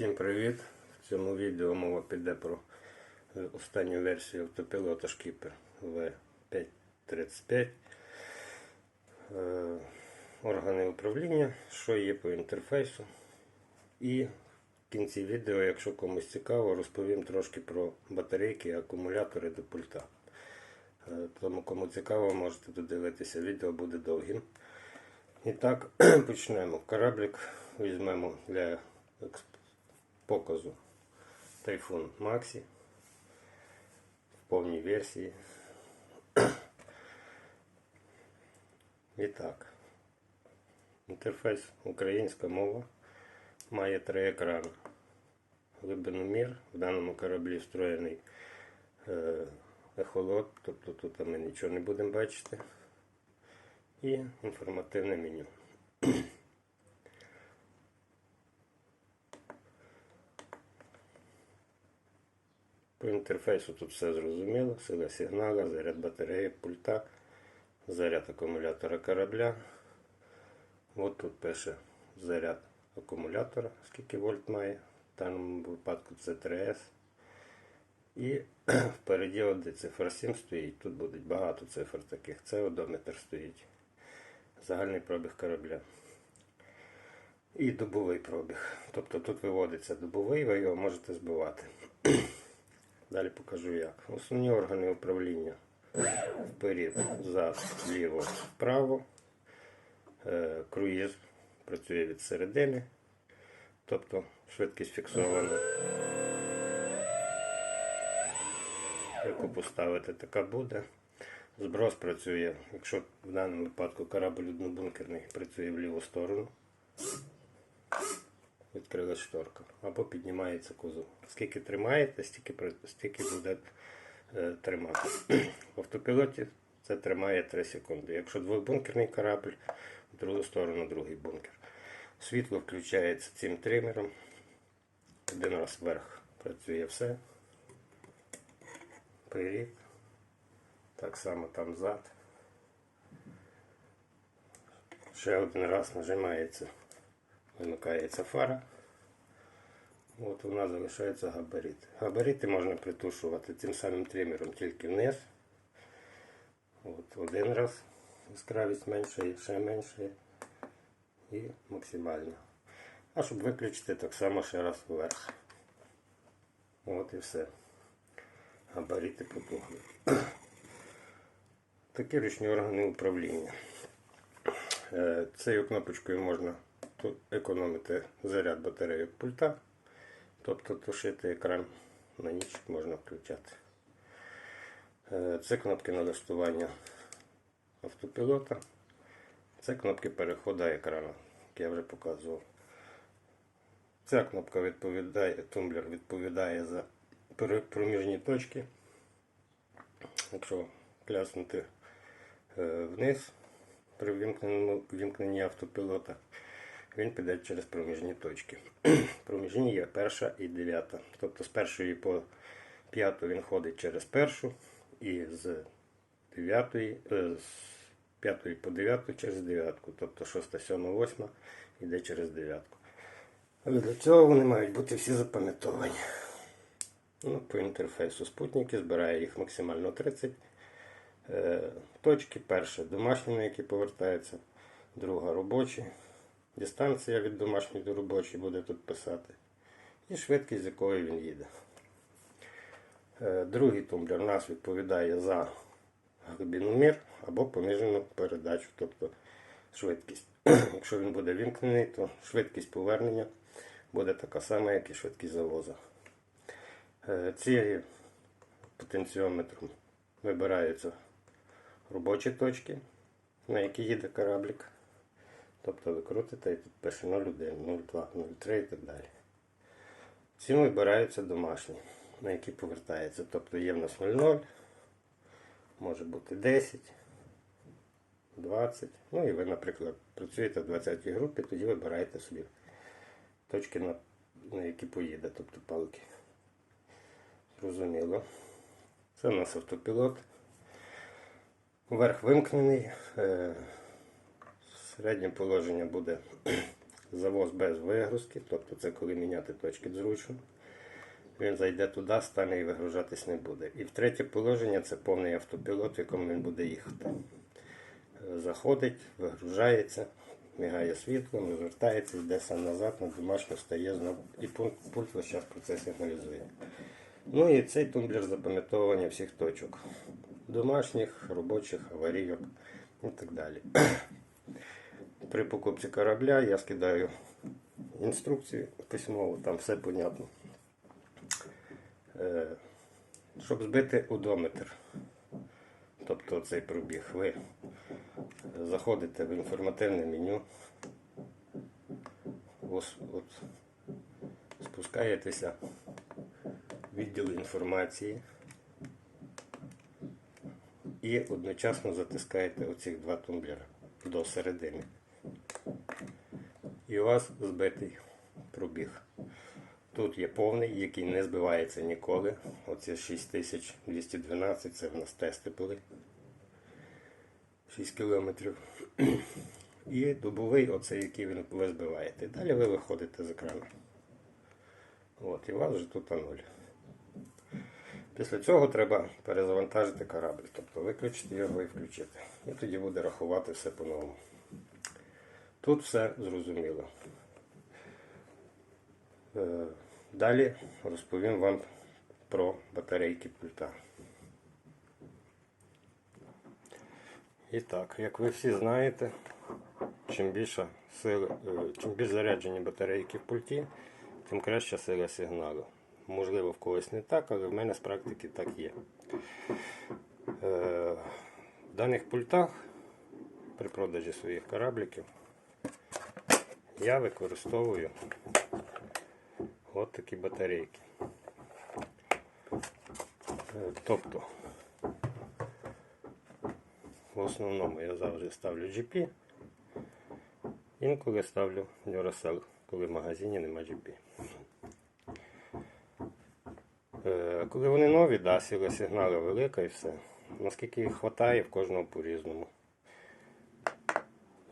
Всім привіт! В цьому відео мова піде про е, останню версію автопілота Шкіпер V535. Е, Органи управління, що є по інтерфейсу. І в кінці відео, якщо комусь цікаво, розповім трошки про батарейки акумулятори до пульта. Е, Тому кому цікаво, можете додивитися, відео буде довгим. І так, почнемо. Кораблик візьмемо для показу Typhoon Maxi в повній версії. І так, інтерфейс українська мова має три екрани. Глибиномір, в даному кораблі встроєний ехолот, тобто тут ми нічого не будемо бачити. І інформативне меню. По інтерфейсу тут все зрозуміло. Сила сигнала, заряд батареї, пульта, заряд акумулятора корабля. От тут пише заряд акумулятора, скільки вольт має. В даному випадку це 3С. І впереді де цифра 7 стоїть. Тут буде багато цифр таких. Це одометр стоїть. Загальний пробіг корабля. І добовий пробіг. Тобто тут виводиться добовий, ви його можете збивати. Далі покажу як. Основні органи управління. Вперед, зад, вліво, вправо. Е, Круїз працює від середини. Тобто швидкість фіксована. Яку поставити, така буде. Зброс працює, якщо в даному випадку корабль однобункерний працює в ліву сторону. Відкрилась шторка. Або піднімається кузов. Скільки тримаєте, стільки, стільки буде е, тримати. В автопілоті це тримає 3 секунди. Якщо двобункерний корабль, в другу сторону другий бункер. Світло включається цим тримером. Один раз вверх працює все. Привіт. Так само там зад. Ще один раз нажимається, вимикається фара. От у нас залишається габарит. Габарити можна притушувати цим самим тримером тільки вниз. От один раз яскравість менше, ще менше і максимально. А щоб виключити, так само ще раз вверх. От і все. Габарити потухли. Такі ручні органи управління. Е, Цією кнопочкою можна тут економити заряд батареї пульта, тобто тушити екран на ніч можна включати. Е, Це кнопки налаштування автопілота. Це кнопки переходу екрану, як я вже показував. Ця кнопка відповідає, тумблер відповідає за проміжні точки. Якщо кляснути е, вниз при вімкненні автопілота, він піде через проміжні точки. Проміжні є перша і дев'ята. Тобто з першої по п'яту він ходить через першу, і з дев'ятої, е, з п'ятої по дев'яту через дев'ятку. Тобто шоста, сьома, восьма йде через дев'ятку. Але для цього вони мають бути всі запам'ятовані. Ну, по інтерфейсу спутники збирає їх максимально 30. Е, точки. Перша домашні, на які повертається, друга робочі. Дистанція від домашньої до робочої буде тут писати. І швидкість, з якою він їде. Е, другий тумблер у нас відповідає за глибиномір або поміжену передачу, тобто швидкість. Якщо він буде вімкнений, то швидкість повернення буде така сама, як і швидкість завозу. Е, Цією потенціометром вибираються робочі точки, на які їде кораблик. Тобто ви крутите і тут пише 0,1, 0,2, 0,3 і так далі. Ці вибираються домашні, на які повертається. Тобто є в нас 0,0, може бути 10, 20. Ну і ви, наприклад, працюєте в 20 групі, тоді вибираєте собі точки, на, на які поїде, тобто палки. Зрозуміло. Це у нас автопілот. Верх вимкнений. Середнє положення буде завоз без вигрузки, тобто це коли міняти точки зручно. Він зайде туди, стане і вигружатись не буде. І в третє положення це повний автопілот, в якому він буде їхати. Е, Заходить, вигружається, мігає світлом, розвертається, йде сам назад, на домашню стає знову. І пункт, пульт весь час про це сигналізує. Ну і цей тумблер запам'ятовування всіх точок. Домашніх, робочих, аварійок і так далі. При покупці корабля я скидаю інструкцію письмово, там все понятно. Е, Щоб збити одометр, тобто цей пробіг, ви заходите в інформативне меню, ось, от, спускаєтеся в відділ інформації і одночасно затискаєте оці два тумблера до середини. І у вас збитий пробіг. Тут є повний, який не збивається ніколи. Оце 6212, це в нас тести були. 6 кілометрів. І добовий, оцей, який ви збиваєте. Далі ви виходите з екрану. От, і у вас вже тут нуль. Після цього треба перезавантажити корабль, тобто виключити його і включити. І тоді буде рахувати все по-новому. Тут все зрозуміло. Е, Далі розповім вам про батарейки пульта. І так, як ви всі знаєте, чим більша сила, е, чим більш заряджені батарейки в пульті, тим краща сила сигналу. Можливо, в когось не так, але в мене з практики так є. Е, В даних пультах при продажі своїх корабликів я використовую от такі батарейки. Е, Тобто, в основному я завжди ставлю GP, інколи ставлю Duracell, коли в магазині нема GP. Е, Коли вони нові, да, сила сигналу велика і все. Наскільки їх вистачає, в кожного по-різному.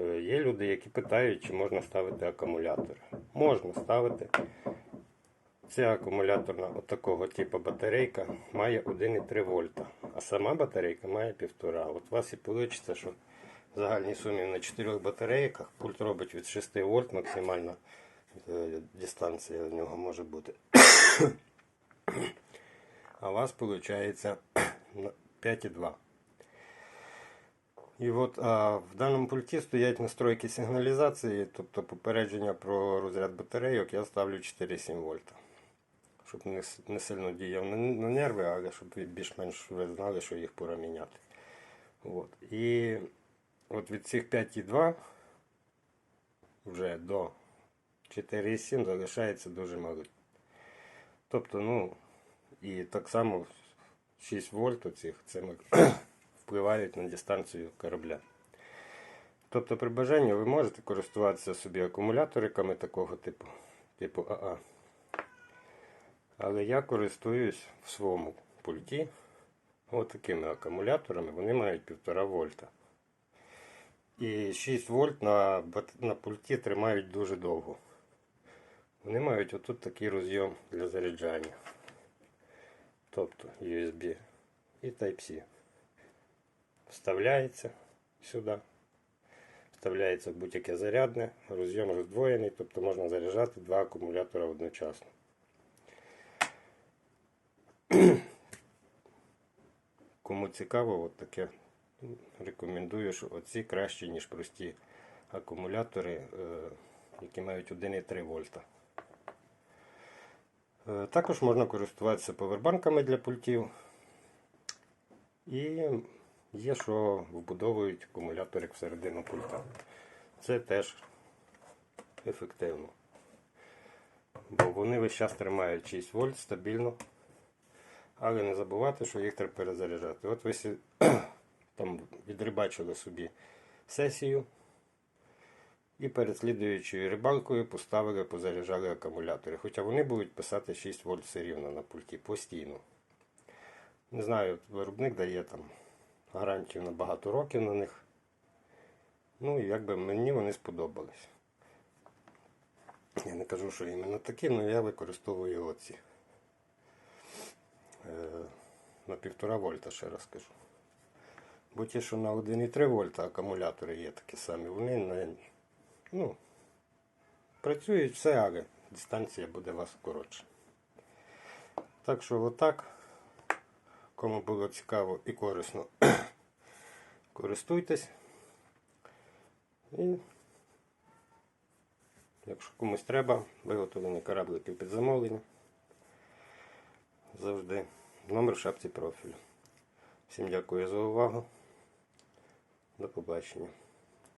Е, Є люди, які питають, чи можна ставити акумулятор. Можна ставити. Ця акумуляторна от такого типу батарейка має 1,3 вольта, а сама батарейка має 1,5. От у вас і вийде, що в загальній сумі на 4 батарейках пульт робить від 6 вольт максимальна е, дистанція в нього може бути. А у вас виходить 5,2. І от а, в даному пульті стоять настройки сигналізації, тобто попередження про розряд батарейок я ставлю 4,7 вольта. Щоб не, не сильно діяв на, на нерви, але щоб більш-менш ви знали, що їх пора міняти. От. І от від цих 5,2 вже до 4,7 залишається дуже мало. Тобто, ну, і так само 6 вольт оцих, це ми впливають на дистанцію корабля. Тобто при бажанні ви можете користуватися собі акумуляториками такого типу, типу АА. Але я користуюсь в своєму пульті отакими акумуляторами, вони мають 1,5 вольта. І 6 вольт на, на пульті тримають дуже довго. Вони мають отут такий розйом для заряджання. Тобто USB і Type-C. Вставляється сюди. Вставляється будь-яке зарядне, розйом роздвоєний, тобто можна заряджати два акумулятора одночасно. Кому цікаво, от таке рекомендую, що оці кращі, ніж прості акумулятори, е, які мають 1,3 вольта. Е, Також можна користуватися повербанками для пультів. І є, що вбудовують акумуляторик всередину пульта. Це теж ефективно. Бо вони весь час тримають 6 вольт стабільно. Але не забувати, що їх треба перезаряджати. От ви там відрибачили собі сесію і перед слідуючою рибалкою поставили, позаряджали акумулятори. Хоча вони будуть писати 6 вольт все рівно на пульті постійно. Не знаю, виробник дає там гарантію на багато років на них. Ну і якби мені вони сподобались. Я не кажу, що іменно такі, але я використовую оці. Е, на півтора вольта, ще раз кажу. Бо ті, що на 1,3 вольта акумулятори є такі самі, вони не, ну, працюють все, але дистанція буде у вас коротша. Так що отак. Кому було цікаво і корисно, користуйтесь. І якщо комусь треба, виготовлені кораблики під замовлення. Завжди. Номер в шапці профілю. Всім дякую за увагу. До побачення.